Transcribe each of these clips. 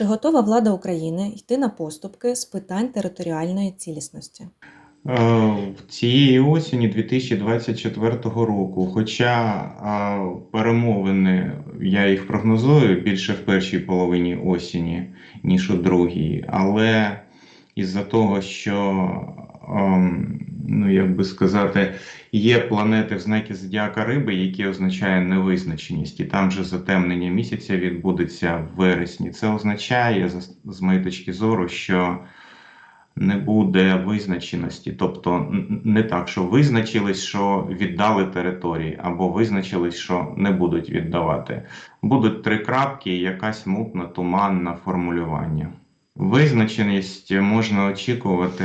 Чи готова влада України йти на поступки з питань територіальної цілісності? Е, Цієї осені 2024 року, хоча перемовини, я їх прогнозую більше в першій половині осені, ніж у другій, але із-за того, що, ем, ну як би сказати, є планети в знакі Зодіака Риби, які означає невизначеність, і там же затемнення місяця відбудеться в вересні. Це означає, з моєї точки зору, що не буде визначеності. Тобто не так, що визначились, що віддали території, або визначились, що не будуть віддавати. Будуть три крапки, якась мутна, туманна формулювання. Визначеність можна очікувати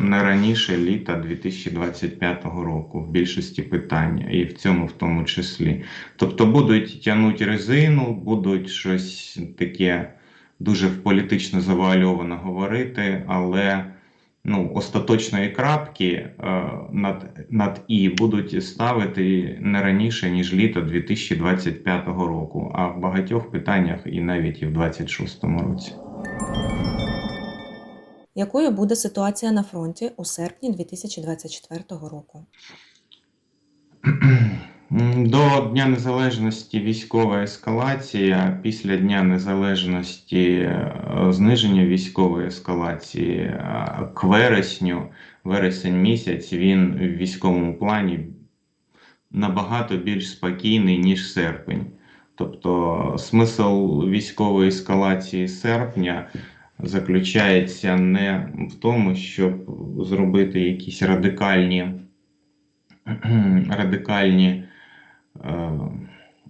не раніше літа 2025 року в більшості питань, і в цьому в тому числі. Тобто будуть тягнути резину, будуть щось таке дуже політично завуальовано говорити, але ну, остаточної крапки е, над, над І будуть ставити не раніше, ніж літо 2025 року, а в багатьох питаннях і навіть і в 2026 році. Якою буде ситуація на фронті у серпні 2024 року? До Дня Незалежності військова ескалація, після Дня Незалежності е, зниження військової ескалації. К вересню, вересень місяць, він в військовому плані набагато більш спокійний, ніж серпень. Тобто смисл військової ескалації серпня заключається не в тому, щоб зробити якісь радикальні радикальні е,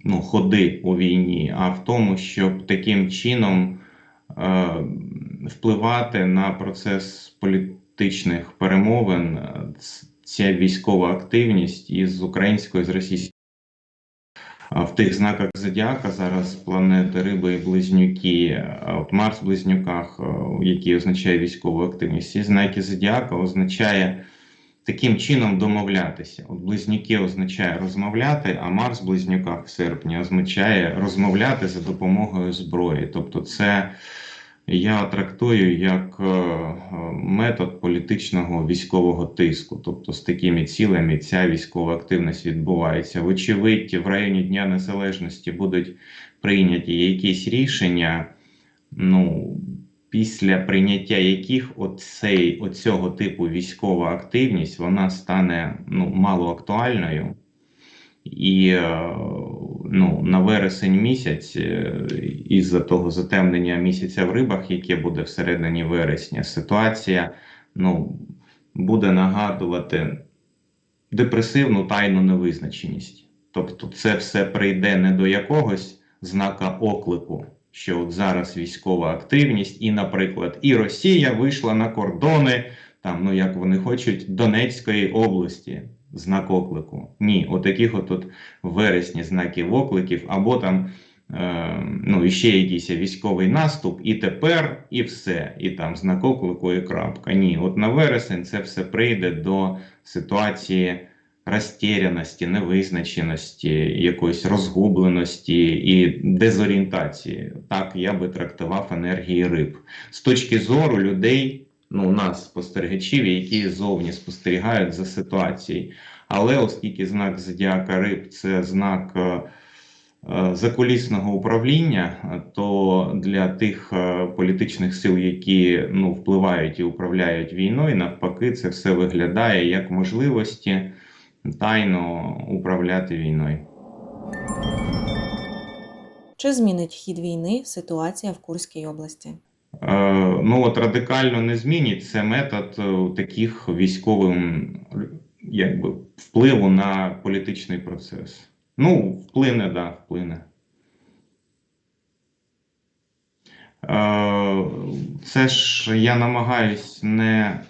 ну, ходи у війні, а в тому, щоб таким чином е, впливати на процес політичних перемовин, е, ця військова активність із українською, з російською. В тих знаках зодіака зараз планети Риби і Близнюки, от Марс в Близнюках, е, який означає військову активність. і знаки зодіака означає таким чином домовлятися. От близнюки означає розмовляти, а Марс в близнюках в серпні означає розмовляти за допомогою зброї. Тобто, це я трактую як е, метод політичного військового тиску. Тобто, з такими цілями ця військова активність відбувається. Вочевидь, в районі Дня Незалежності будуть прийняті якісь рішення. Ну, після прийняття яких оцей, оцього типу військова активність вона стане ну, мало актуальною. І е, ну, на вересень місяць, е, із-за того затемнення місяця в рибах, яке буде всередині вересня, ситуація ну, буде нагадувати депресивну тайну невизначеність. Тобто, це все прийде не до якогось знака оклику, що от зараз військова активність, і, наприклад, і Росія вийшла на кордони, там, ну як вони хочуть, Донецької області. Знак оклику. Ні, отаких от, от вересні знаків окликів, або там е, ну, іще якийсь військовий наступ, і тепер, і все. І там знак оклику і крапка. Ні, от на вересень це все прийде до ситуації розтіряності, невизначеності, якоїсь розгубленості і дезорієнтації. Так я би трактував енергії риб. З точки зору людей, ну, нас, спостерігачів, які зовні спостерігають за ситуацією. Але оскільки знак зодіака риб це знак. е, е, Закулісного управління, то для тих е, політичних сил, які ну, впливають і управляють війною, навпаки, це все виглядає як можливості тайно управляти війною. Чи змінить хід війни ситуація в Курській області? Е, ну от радикально не змінить це метод е, таких військовим якби впливу на політичний процес. Ну, вплине, да, вплине. Е, Це ж я намагаюсь не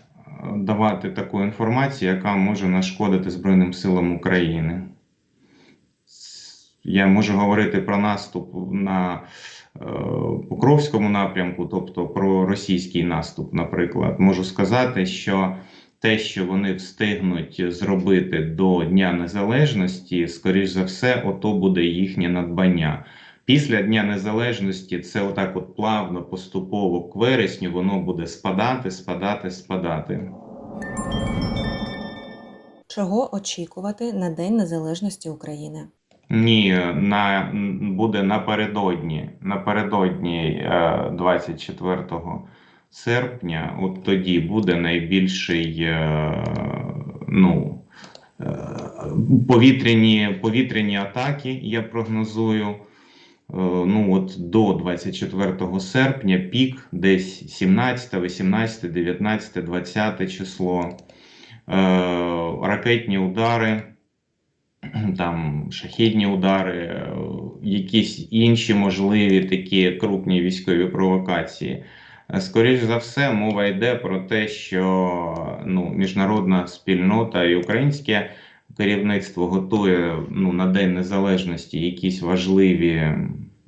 давати таку інформацію, яка може нашкодити Збройним силам України. Я можу говорити про наступ на е, Покровському напрямку, тобто про російський наступ, наприклад. Можу сказати, що те, що вони встигнуть зробити до Дня Незалежності, скоріш за все, ото буде їхнє надбання. Після Дня Незалежності це отак от плавно, поступово к вересню воно буде спадати, спадати, спадати. Чого очікувати на День Незалежності України? Ні, на, буде напередодні, напередодні е, 24 серпня, от тоді буде найбільший е, ну, е, повітряні, повітряні атаки, я прогнозую. Е, Ну, от до 24 серпня пік десь 17, 18, 19, 20 число. Е, Ракетні удари там шахідні удари, е, якісь інші можливі такі крупні військові провокації. Е, Скоріш за все, мова йде про те, що ну, міжнародна спільнота і українське керівництво готує ну, на День Незалежності якісь важливі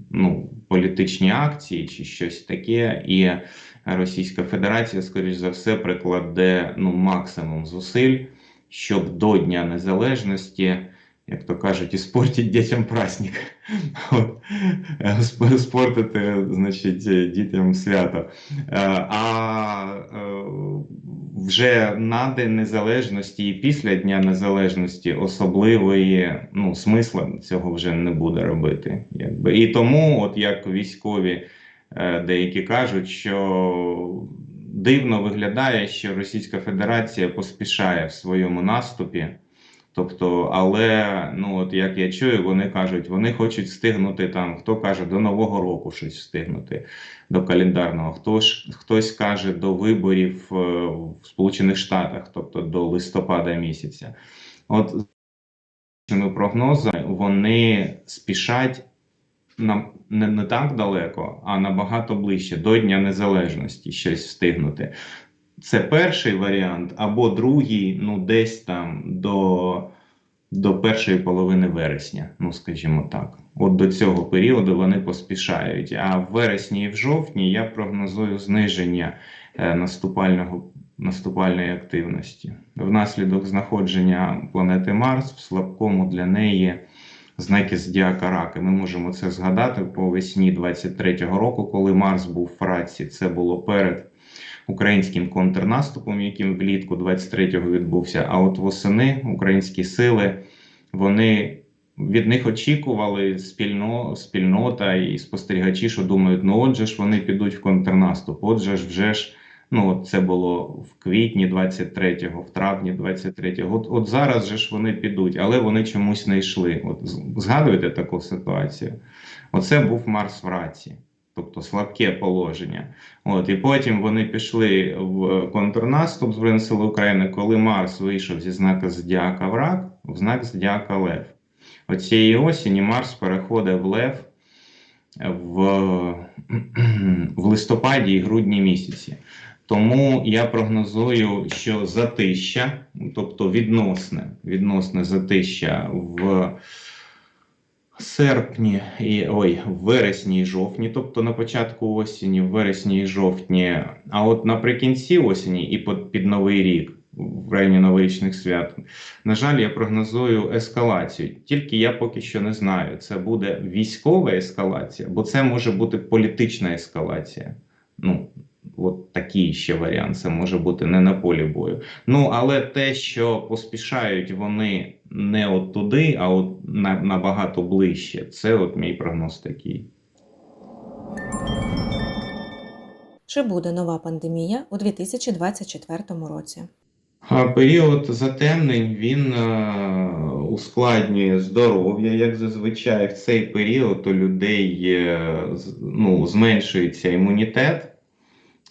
ну, політичні акції чи щось таке, і Російська Федерація, скоріш за все, прикладе ну, максимум зусиль, щоб до Дня Незалежності як то кажуть, іспортить дітям праздник. Спортити, значить, дітям свято. Е, А е, вже на День Незалежності і після Дня Незалежності особливої ну, смисла цього вже не буде робити. Якби. І тому, от як військові е, деякі кажуть, що дивно виглядає, що Російська Федерація поспішає в своєму наступі. Тобто, але ну от як я чую, вони кажуть, вони хочуть встигнути там, хто каже до Нового року щось встигнути до календарного, хто ж хтось каже до виборів е, в Сполучених Штатах, тобто до листопада місяця. От цими прогнозами вони спішать нам не, не так далеко, а набагато ближче до Дня Незалежності щось встигнути. Це перший варіант, або другий, ну десь там до, до першої половини вересня, ну скажімо так. От до цього періоду вони поспішають. А в вересні і в жовтні я прогнозую зниження е, наступального, наступальної активності. Внаслідок знаходження планети Марс в слабкому для неї знаки зодіака Раки. Ми можемо це згадати по весні 23-го року, коли Марс був в Раці. Це було перед українським контрнаступом, яким влітку 23-го відбувся. А от восени українські сили вони від них очікували спільно, спільнота і спостерігачі, що думають, ну отже ж вони підуть в контрнаступ. Отже ж вже ж. Ну, це було в квітні 23-го, в травні 23-го. От, от зараз же ж вони підуть, але вони чомусь не йшли. От згадуєте таку ситуацію? Оце був Марс в раці, тобто слабке положення. От, і потім вони пішли в контрнаступ Збройних сил України, коли Марс вийшов зі знака Зодіака в рак в знак Зодіака Лев. От цієї осені Марс переходить в Лев в, в листопаді і грудні місяці. Тому я прогнозую, що затища, тобто відносне, відносне затища в серпні і ой, вересні і жовтні, тобто на початку осені, вересні і жовтні, а от наприкінці осені і під, під Новий рік, в районі новорічних свят, на жаль, я прогнозую ескалацію. Тільки я поки що не знаю, це буде військова ескалація, бо це може бути політична ескалація. Ну, от такий ще варіант, це може бути не на полі бою. Ну, але те, що поспішають вони не от туди, а от набагато ближче, це от мій прогноз такий. Чи буде нова пандемія у 2024 році? А Період затемнень він е, ускладнює здоров'я, як зазвичай. В цей період у людей ну, зменшується імунітет.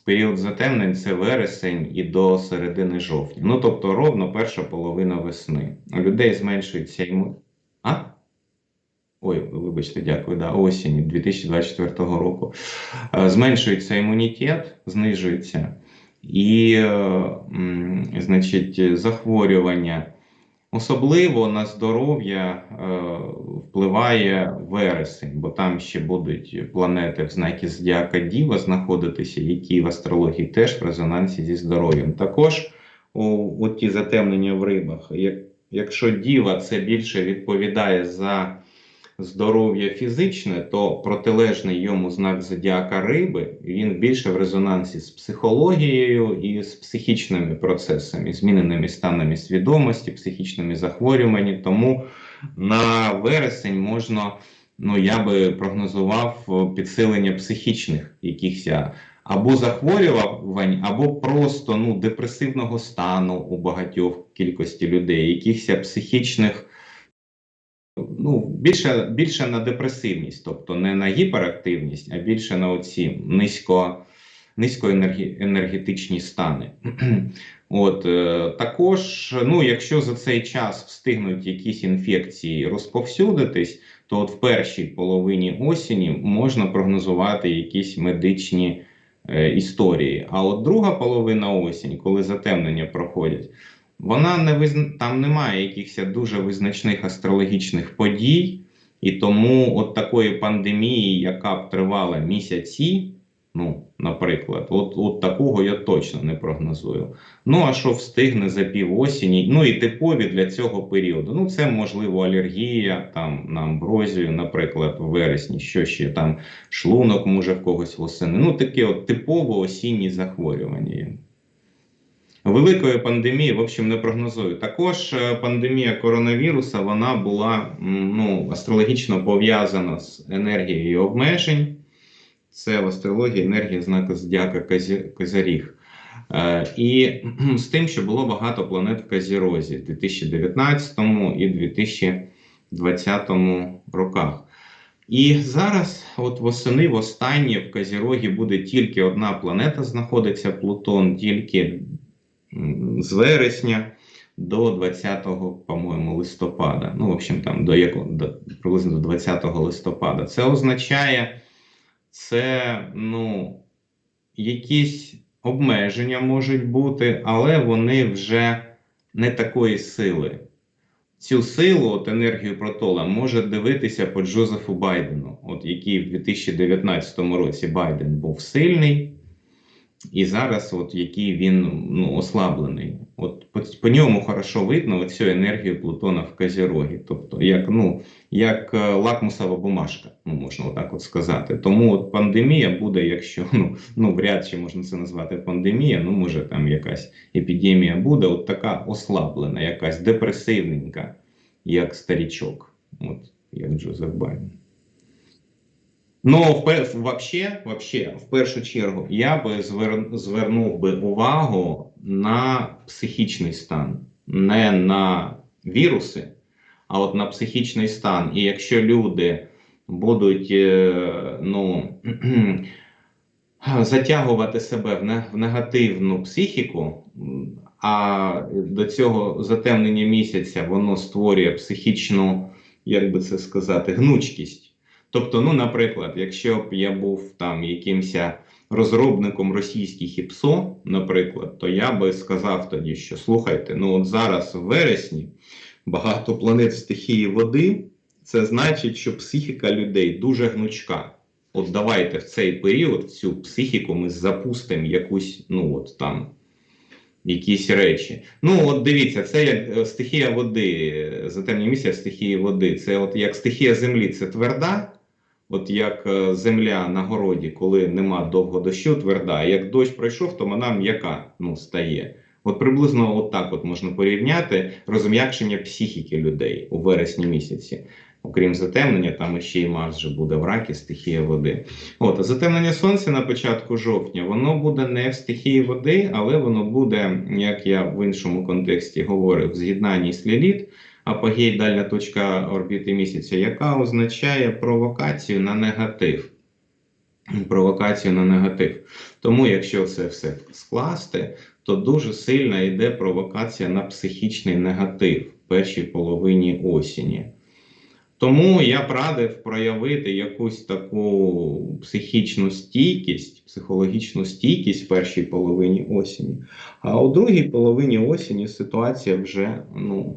Період затемнень це вересень і до середини жовтня. Ну, тобто, ровно перша половина весни. У людей зменшується імунітет. А? Ой, вибачте, дякую, да, осінь 2024 року. Е, Зменшується імунітет, знижується і, е, значить, захворювання. Особливо на здоров'я е, впливає вересень, бо там ще будуть планети в знакі Зодіака Діва знаходитися, які в астрології теж в резонансі зі здоров'ям. Також у, у ті затемнення в рибах. Як, якщо Діва це більше відповідає за здоров'я фізичне, то протилежний йому знак зодіака риби він більше в резонансі з психологією і з психічними процесами, зміненими станами свідомості, психічними захворюваннями. Тому на вересень можна, ну я би прогнозував е, підсилення психічних якихось або захворювань, або просто ну, депресивного стану у багатьох кількості людей, якихось психічних більше, більше на депресивність, тобто не на гіперактивність, а більше на оці низько, низькоенергетичні стани. От, е, також, ну, якщо за цей час встигнуть якісь інфекції розповсюдитись, то от в першій половині осені можна прогнозувати якісь медичні е, історії. А от друга половина осені, коли затемнення проходять, вона не визна... там немає якихось дуже визначних астрологічних подій, і тому от такої пандемії, яка б тривала місяці, ну, наприклад, от, от такого я точно не прогнозую. Ну, а що встигне за пів осені, ну і типові для цього періоду. Ну, це можливо алергія там на амброзію, наприклад, в вересні, що ще там шлунок може в когось восени. Ну, таке от типово осінні захворювання. Великої пандемії, в общем, не прогнозую. Також е, пандемія коронавіруса вона була ну, астрологічно пов'язана з енергією обмежень. Це в астрології енергія знака зодіака Казі- Е, І з тим, що було багато планет в Казірозі в 2019 і 2020 роках. І зараз, от восени, востаннє в Казірогі буде тільки одна планета знаходиться Плутон, тільки з вересня до 20, по-моєму, листопада. Ну, в общем, там до якого до приблизно до 20 листопада. Це означає, це ну, якісь обмеження можуть бути, але вони вже не такої сили. Цю силу, от енергію протола, може дивитися по Джозефу Байдену, от який в 2019 році Байден був сильний, і зараз, от який він ну, ослаблений. От по, по ньому хорошо видно цю енергію Плутона в Казірогі. Тобто, як, ну, як е, лакмусова бумажка, ну, можна отак от сказати. Тому от пандемія буде, якщо ну, ну вряд чи можна це назвати пандемія, ну може там якась епідемія буде, от така ослаблена, якась депресивненька, як старічок, от як Джозеф Байден. Ну, вообще, вообще, в першу чергу, я би звер... звернув би увагу на психічний стан, не на віруси, а от на психічний стан. І якщо люди будуть е, ну, затягувати себе в, негативну психіку, а до цього затемнення місяця воно створює психічну, як би це сказати, гнучкість. Тобто, ну, наприклад, якщо б я був там якимось розробником російських ІПСО, наприклад, то я би сказав тоді, що слухайте, ну от зараз в вересні багато планет стихії води, це значить, що психіка людей дуже гнучка. От давайте в цей період цю психіку ми запустимо якусь, ну от там. Якісь речі. Ну, от дивіться, це як е, стихія води, е, затемнення місяця стихії води. Це от як стихія землі, це тверда, от як е, земля на городі, коли нема довго дощу, тверда. Як дощ пройшов, то вона м'яка ну, стає. От приблизно от так от можна порівняти розм'якшення психіки людей у вересні місяці. Окрім затемнення, там ще й Марс же буде в ракі, стихія води. От, а затемнення сонця на початку жовтня, воно буде не в стихії води, але воно буде, як я в іншому контексті говорив, в з'єднанні з Ліліт, апогей дальня точка орбіти місяця, яка означає провокацію на негатив. Провокацію на негатив. Тому, якщо це все скласти, то дуже сильно йде провокація на психічний негатив в першій половині осені. Тому я б радив проявити якусь таку психічну стійкість, психологічну стійкість в першій половині осені. А у другій половині осені ситуація вже ну,